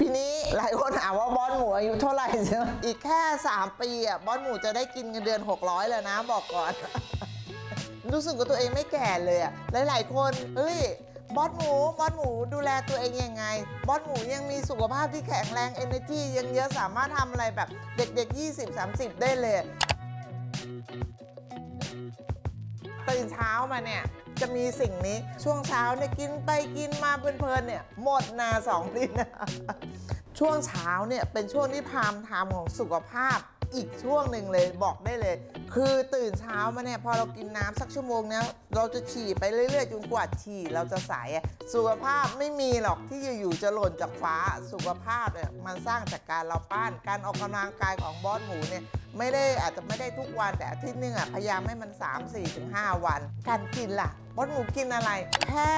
ปีนี้หลายคนถามว่าบอสหมูอายุเท่าไหร่ใช่ไหมอีกแค่ 3 ปีอะบอสหมูจะได้กินเงินเดือน 600 แล้วนะบอกก่อน รู้สึกว่าตัวเองไม่แก่เลยอะหลายๆคนเฮ้ยบอสหมูบอสหมูดูแลตัวเองยังไง บอสหมูยังมีสุขภาพที่แข็งแรง energy ยังเยอะสามารถทำอะไรแบบเด็กๆ 20-30 ได้เลยตื่นเช้ามาเนี่ย จะมีสิ่งนี้ช่วงเช้าเนี่ยกินไปกินมาเพลินๆเนี่ยหมดนาสองลิ้นช่วงเช้าเนี่ยเป็นช่วงที่พามไทม์ของสุขภาพอีกช่วงหนึ่งเลยบอกได้เลย คือตื่นเช้ามาเนี่ยพอเรากินน้ำสักชั่วโมงเนี้ยเราจะฉี่ไปเรื่อยๆจนกว่าฉี่เราจะใสอะสุขภาพไม่มีหรอกที่อยู่ๆจะหล่นจากฟ้าสุขภาพเนี่ยมันสร้างจากการเราป้านการออกกำลังกายของบอสหมูเนี่ยไม่ได้อาจจะไม่ได้ทุกวันแต่ทิตย์หนึงอะพยายามให้มัน 3 4ถึง5วัน การกินล่ะบดหมูกินอะไร แค่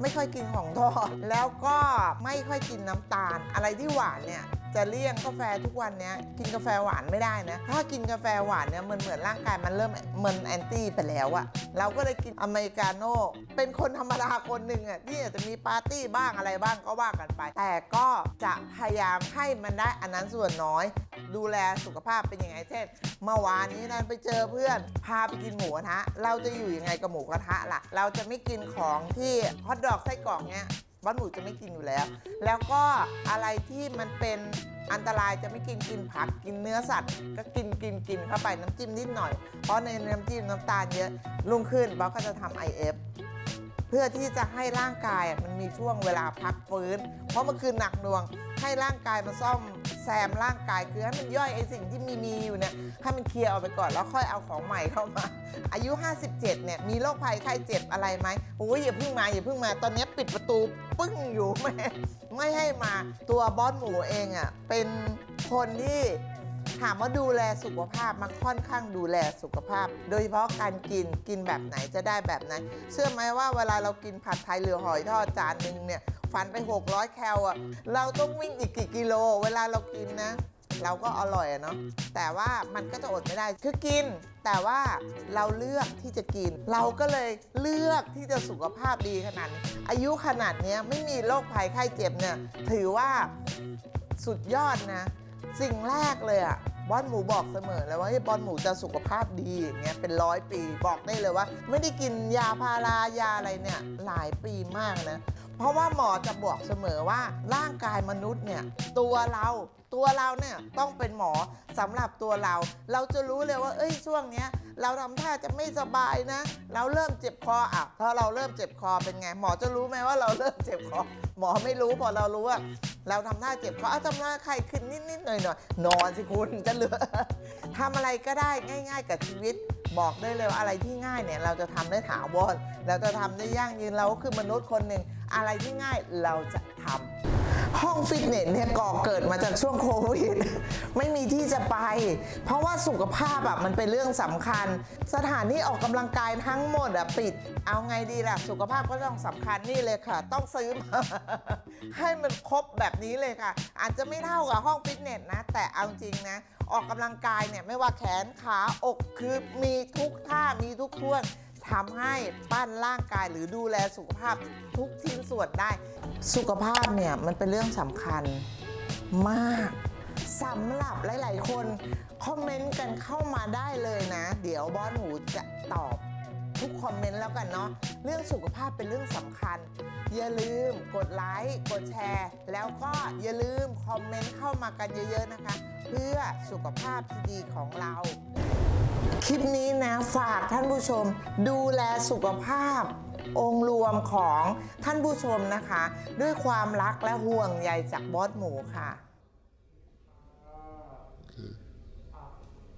ไม่ค่อยกินของทอดแล้วก็ไม่ค่อยกินน้ำตาล อะไรที่หวานเนี่ยจะเลี่ยงกาแฟทุกวันเนี้ยกินกาแฟหวานไม่ได้นะ ถ้ากินกาแฟหวานเนี่ยมันเหมือนร่างกายมันเริ่มมันแอนตี้ไปแล้วอะเราก็เลยกินอเมริกาโน่เป็นคนธรรมดาคนหนึ่งอะที่อาจจะมีปาร์ตี้บ้างอะไรบ้างก็ว่ากันไป แต่ก็จะพยายามให้มันได้อันนั้นส่วนน้อย ดูแลสุขภาพเป็นยังไงเช่นเมื่อวานนี้นันไปเจอเพื่อน พาไปกินหมูกระทะ เราจะอยู่ยังไงกับหมูกระทะล่ะเราจะไม่กินของที่ฮอทดอกไส้กรอกเนี้ยบ้านหมูจะไม่กินอยู่แล้ว แล้วก็อะไรที่มันเป็นอันตรายจะไม่กินกินผักกินเนื้อสัตว์ก็กินกินกินเข้าไปน้ำจิ้มนิดหน่อย เพราะในน้ำจิ้มน้ำตาลเยอะรุ่งขึ้นบอสก็จะทำ IF เพื่อที่จะให้ร่างกายมันมีช่วงเวลาพักฟื้น เพราะเมื่อคืนหนักหน่วง ให้ร่างกายมันซ่อมแซมร่างกายคือให้มันย่อยไอ้สิ่งที่มีมีอยู่เนี่ยให้มันเคลียร์ออกไปก่อนแล้วค่อยเอาของใหม่เข้ามา อายุ 57 เนี่ยมีโรคภัยไข้เจ็บอะไรไหมโอ้ยอย่าเพิ่งมาอย่าเพิ่งมาตอนนี้ปิดประตูปึ้งอยู่ไม่ไม่ให้มาตัวบอสหมูเองอะเป็นคนที่ ถามว่าดูแลสุขภาพมันค่อนข้างดูแลสุขภาพ โดยเฉพาะการกินกินแบบไหนจะได้แบบไหนเชื่อไหมว่าเวลาเรากินผัดไทยหรือหอยทอดจานหนึ่งเนี่ยฟันไป 600 แคลอะ เราต้องวิ่งอีกกี่กิโล เวลาเรากินนะ เราก็อร่อยอะเนาะ แต่ว่ามันก็จะอดไม่ได้ คือกิน แต่ว่าเราเลือกที่จะกิน เราก็เลยเลือกที่จะสุขภาพดีขนาด อายุขนาดนี้ไม่มีโรคภัยไข้เจ็บเนี่ย ถือว่าสุดยอดนะ สิ่งแรกเลยอะบอลหมูบอกเสมอเลยว่าเฮ้บอลหมูจะสุขภาพดีอย่างเงี้ยเป็นร้อยปีบอกได้เลยว่า ไม่ได้กินยาพารายาอะไรเนี่ยหลายปีมากนะ เพราะว่าหมอจะบอกเสมอว่าร่างกายมนุษย์เนี่ยตัวเราตัวเราเนี่ยต้องเป็นหมอสำหรับตัวเรา เราจะรู้เลยว่า เอ้ยช่วงเนี้ยเราทำท่าจะไม่สบายนะ เราเริ่มเจ็บคออะถ้าเราเริ่มเจ็บคอเป็นไง หมอจะรู้ไหมว่าเราเริ่มเจ็บคอหมอไม่รู้พอเรารู้ว่า เราทำท่าเจ็บคอเอาทำหน้าไข้ขึ้นนิดๆหน่อยๆนอนสิคุณจะเหลือทำอะไรก็ได้ง่าย ๆ กับชีวิตบอกได้เลยว่าอะไรที่ง่ายเนี่ยเราจะทำได้ถาวรเราจะทำได้ยั่งยืนเราก็คือมนุษย์คนหนึ่งอะไรที่ง่ายเราจะทำ ห้องฟิตเนสเนี่ยก่อเกิดมาจากช่วงโควิด ไม่มีที่จะไป เพราะว่าสุขภาพอะมันเป็นเรื่องสำคัญ สถานที่ออกกำลังกายทั้งหมดอะปิด เอาไงดีล่ะ สุขภาพก็ต้องสำคัญนี่เลยค่ะ ต้องซื้อมา ให้มันครบแบบนี้เลยค่ะ อาจจะไม่เท่ากับห้องฟิตเนสนะ แต่เอาจริงนะ ออกกำลังกายเนี่ยไม่ว่าแขนขาอกคือมีทุกท่ามีทุกท่วง ทำให้ปั้นร่างกายหรือดูแลสุขภาพทุกชิ้นส่วนได้ สุขภาพเนี่ยมันเป็นเรื่องสำคัญมากสำหรับหลาย ๆ คน คอมเมนต์กันเข้ามาได้เลยนะ เดี๋ยวบอสหูจะตอบทุกคอมเมนต์แล้วกันเนาะเรื่องสุขภาพเป็นเรื่องสำคัญ อย่าลืมกดไลค์กดแชร์ แล้วก็อย่าลืมคอมเมนต์เข้ามากันเยอะ ๆ นะคะ เพื่อสุขภาพที่ดีของเรา คลิปนี้นะฝากท่านผู้ชมดูแลสุขภาพ องค์รวมของท่านผู้ชมนะคะ ด้วยความรักและห่วงใยจากบอสหมูค่ะ